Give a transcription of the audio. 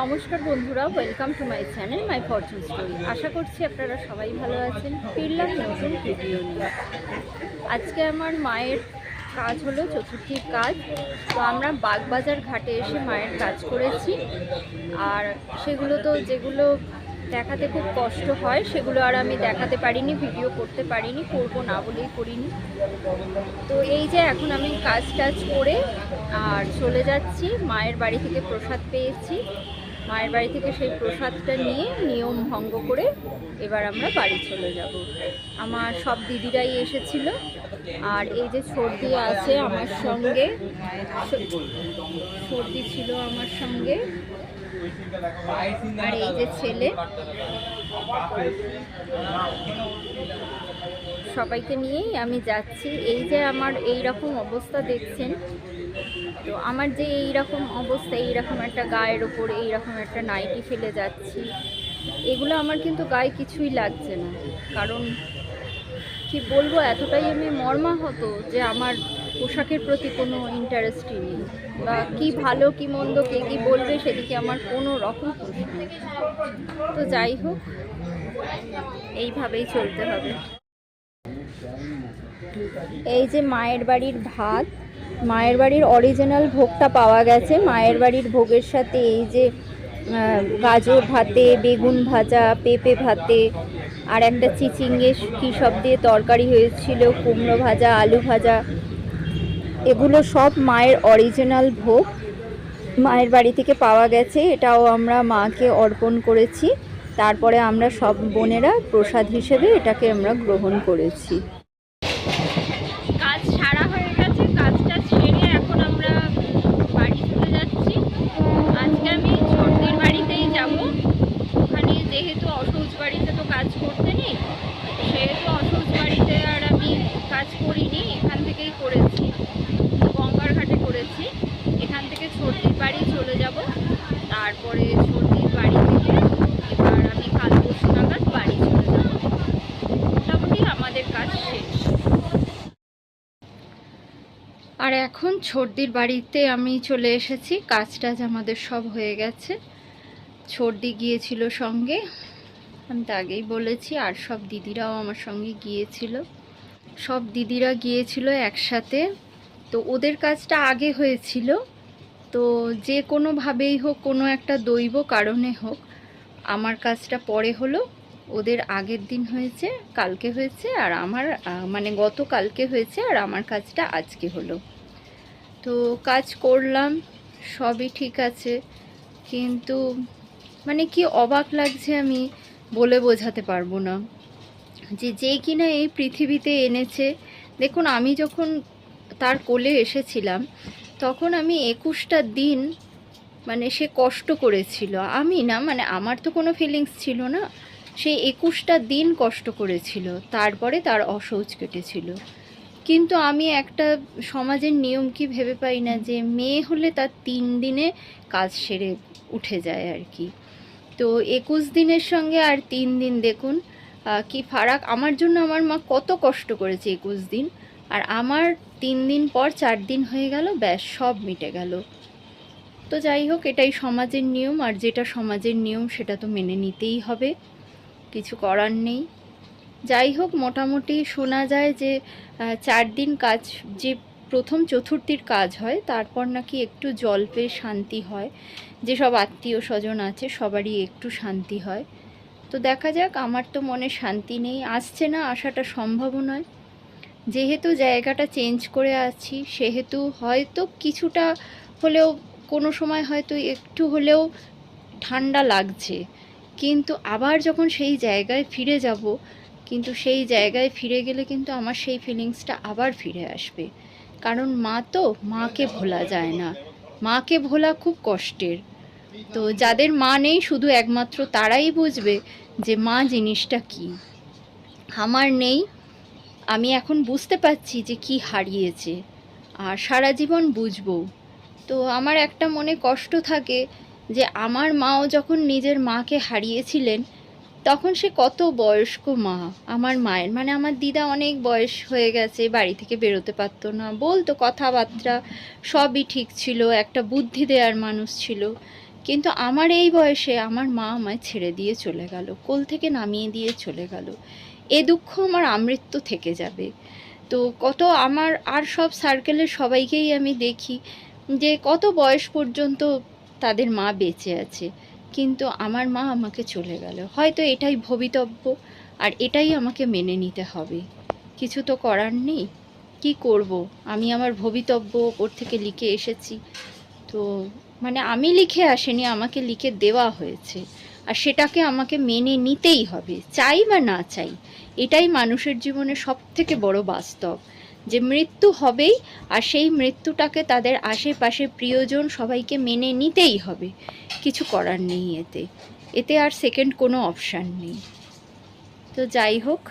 নমস্কার বন্ধুরা welcome to my channel my fortune story আশা করছি আপনারা সবাই ভালো আছেন। ফিরলাম নতুন ভিডিও নিয়ে। আজকে আমার মায়ের কাজ হলো চতুর্থীর কাজ। তো আমরা বাগবাজার ঘাটে এসে মায়ের কাজ করেছি। আর সেগুলো তো যেগুলো দেখাতে খুব কষ্ট হয়, সেগুলো আর আমি দেখাতে পারিনি ভিডিও করতে পারিনি, করব না বলেই করিনি। তো এই যে এখন আমি কাজ টাজ করে আর চলে যাচ্ছি, মায়ের বাড়ি থেকে প্রসাদ পেয়েছি। মায়ের বাড়ি থেকে সেই প্রসাদটা নিয়ে নিয়ম ভঙ্গ করে এবার আমরা বাড়ি চলে যাব। আমার সব দিদিরাই এসেছিল। আর এই যে সর্দি আছে আমার সঙ্গে, সর্দি ছিল আমার সঙ্গে। আর এই যে ছেলে, সবাইকে নিয়েই আমি যাচ্ছি। এই যে আমার এই রকম অবস্থা দেখছেন তো আমার যে এই রকম অবস্থা এই রকম একটা গায়ের ওপর এই রকম একটা নাইটি ফেলে যাচ্ছি, এগুলো আমার কিন্তু গায়ে কিছুই লাগছে না। কারণ কি বলব, এতটাই আমি মর্মাহত যে আমার পোশাকের প্রতি কোনো ইন্টারেস্টই নেই। বা কি ভালো, কি মন্দ, কে কী বলবে সেদিকে আমার কোনো রকম প্রশ্ন তো যাই হোক, এইভাবেই চলতে হবে। এই যে মায়ের বাড়ির ভাত মায়ের বাড়ির অরিজিনাল ভোগটা পাওয়া গেছে। মায়ের বাড়ির ভোগের সাথে এই যে গাজর ভাতে, বেগুন ভাজা, পেঁপে ভাতে, আর একটা চিচিঙ্গে কী সব দিয়ে তরকারি হয়েছিল, কুমড়ো ভাজা, আলু ভাজা, এগুলো সব মায়ের অরিজিনাল ভোগ। মায়ের বাড়ি থেকে পাওয়া গেছে, এটাও আমরা মাকে অর্পণ করেছি। তারপরে আমরা সব বোনেরা প্রসাদ হিসেবে এটাকে আমরা গ্রহণ করেছি কাজ সারা হয়ে গেছে কাজটা সেরে এখন আমরা বাড়ি চলে যাচ্ছি আজকে আমি ছোটদের বাড়িতেই যাব ওখানে যেহেতু অসৌচ বাড়িতে তো কাজ করতে নেই সেহেতু অসৌচ বাড়িতে আর আমি কাজ করিনি এখান থেকেই করেছি গঙ্গার ঘাটে করেছি ছোটদির বাড়ি চলে যাব। তারপরে ছোটদির বাড়ি থেকে এবার আমি কাল পরশু নাগাদ বাড়ি চলে যাব। মোটামুটি আমাদের কাজ শেষ। আর এখন ছর্দির বাড়িতে আমি চলে এসেছি। কাজ টাজ আমাদের সব হয়ে গেছে। ছর্দি গিয়েছিল সঙ্গে। আমি তো আগেই বলেছি, আর সব দিদিরাও আমার সঙ্গে গিয়েছিল। সব দিদিরা গিয়েছিল একসাথে। তো ওদের কাজটা আগে হয়েছিল। তো যে কোনোভাবেই হোক, কোনো একটা দৈব কারণে হোক, আমার কাজটা পরে হলো, ওদের আগের দিন হয়েছে, কালকে হয়েছে, আর আমার মানে গত কালকে হয়েছে, আর আমার কাজটা আজকে হলো। তো কাজ করলাম, সবই ঠিক আছে, কিন্তু মানে কি অবাক লাগছে আমি বলে বোঝাতে পারব না। যে যে কিনা এই পৃথিবীতে এনেছে, দেখুন আমি যখন তার কোলে এসেছিলাম তখন আমি একুশটা দিন মানে সে কষ্ট করেছিল। আমি না মানে আমার তো কোনো ফিলিংস ছিল না। সে একুশটা দিন কষ্ট করেছিল। তারপরে তার অসৌচ কেটেছিল। কিন্তু আমি একটা সমাজের নিয়ম কি ভেবে পাই না যে মেয়ে হলে তার তিন দিনে কাজ সেরে উঠে যায় আর কি। তো একুশ দিনের সঙ্গে আর তিন দিন দেখুন কি ফারাক? আমার জন্য আমার মা কত কষ্ট করেছে একুশ দিন। আর আমার তিন দিন পর চার দিন হয়ে গেল, ব্যাস, সব মিটে গেল। তো যাই হোক, এটাই সমাজের নিয়ম, আর যেটা সমাজের নিয়ম সেটা তো মেনে নিতেই হবে, কিছু করার নেই। যাই হোক, মোটামুটি শোনা যায় যে চার দিন কাজ, যে প্রথম চতুর্থীর কাজ হয়, তারপর নাকি একটু জল পেয়ে শান্তি হয়। যেসব আত্মীয় স্বজন আছে, সবারই একটু শান্তি হয়। তো দেখা যাক, আমার তো মনে শান্তি নেই। আসছে না, আসাটা সম্ভবও নয়। যেহেতু জায়গাটা চেঞ্জ করে আছি, সেহেতু হয়তো কিছুটা হলেও, কোনো সময় হয়তো একটু হলেও ঠান্ডা লাগছে। কিন্তু আবার যখন সেই জায়গায় ফিরে যাব, কিন্তু সেই জায়গায় ফিরে গেলে কিন্তু আমার সেই ফিলিংসটা আবার ফিরে আসবে। কারণ মা তো মাকে ভোলা যায় না। মাকে ভোলা খুব কষ্টের। তো যাদের মা নেই, শুধু একমাত্র তারাই বুঝবে যে মা জিনিসটা কি। আমার নেই আমি এখন বুঝতে পারছি যে কি হারিয়েছে। আর সারা জীবন বুঝব। তো আমার একটা মনে কষ্ট থাকে যে আমার মাও যখন নিজের মাকে হারিয়েছিলেন, তখন সে কত বয়স্ক মা, আমার মায়ের। মানে আমার দিদা অনেক বয়স হয়ে গেছে, বাড়ি থেকে বেরোতে পারতো না। বলতো কথাবার্তা, সবই ঠিক ছিল, একটা বুদ্ধি দেওয়ার মানুষ ছিল। কিন্তু আমার এই বয়সে আমার মা আমায় ছেড়ে দিয়ে চলে গেল, কোল থেকে নামিয়ে দিয়ে চলে গেল। এ দুঃখ আমার আমৃত্য থেকে যাবে। তো কত আমার আর সব সার্কেলের সবাইকেই আমি দেখি যে কত বয়স পর্যন্ত তাদের মা বেঁচে আছে। কিন্তু আমার মা আমাকে চলে গেল। হয়তো এটাই ভবিতব্য আর এটাই আমাকে মেনে নিতে হবে। কিছু তো করার নেই। কি করব? আমি আমার ভবিতব্য ওপর থেকে লিখে এসেছি। তো মানে আমি লিখে আসিনি, আমাকে লিখে দেওয়া হয়েছে। আর সেটাকে আমাকে মেনে নিতেই হবে, চাই বা না চাই, এটাই মানুষের জীবনে সব থেকে বড় বাস্তব। যে মৃত্যু হবেই, আর সেই মৃত্যুটাকে তাদের আশেপাশে প্রিয়জন সবাইকে মেনে নিতেই হবে। কিছু করার নেই এতে। এতে আর সেকেন্ড কোনো অপশান নেই। তো যাই হোক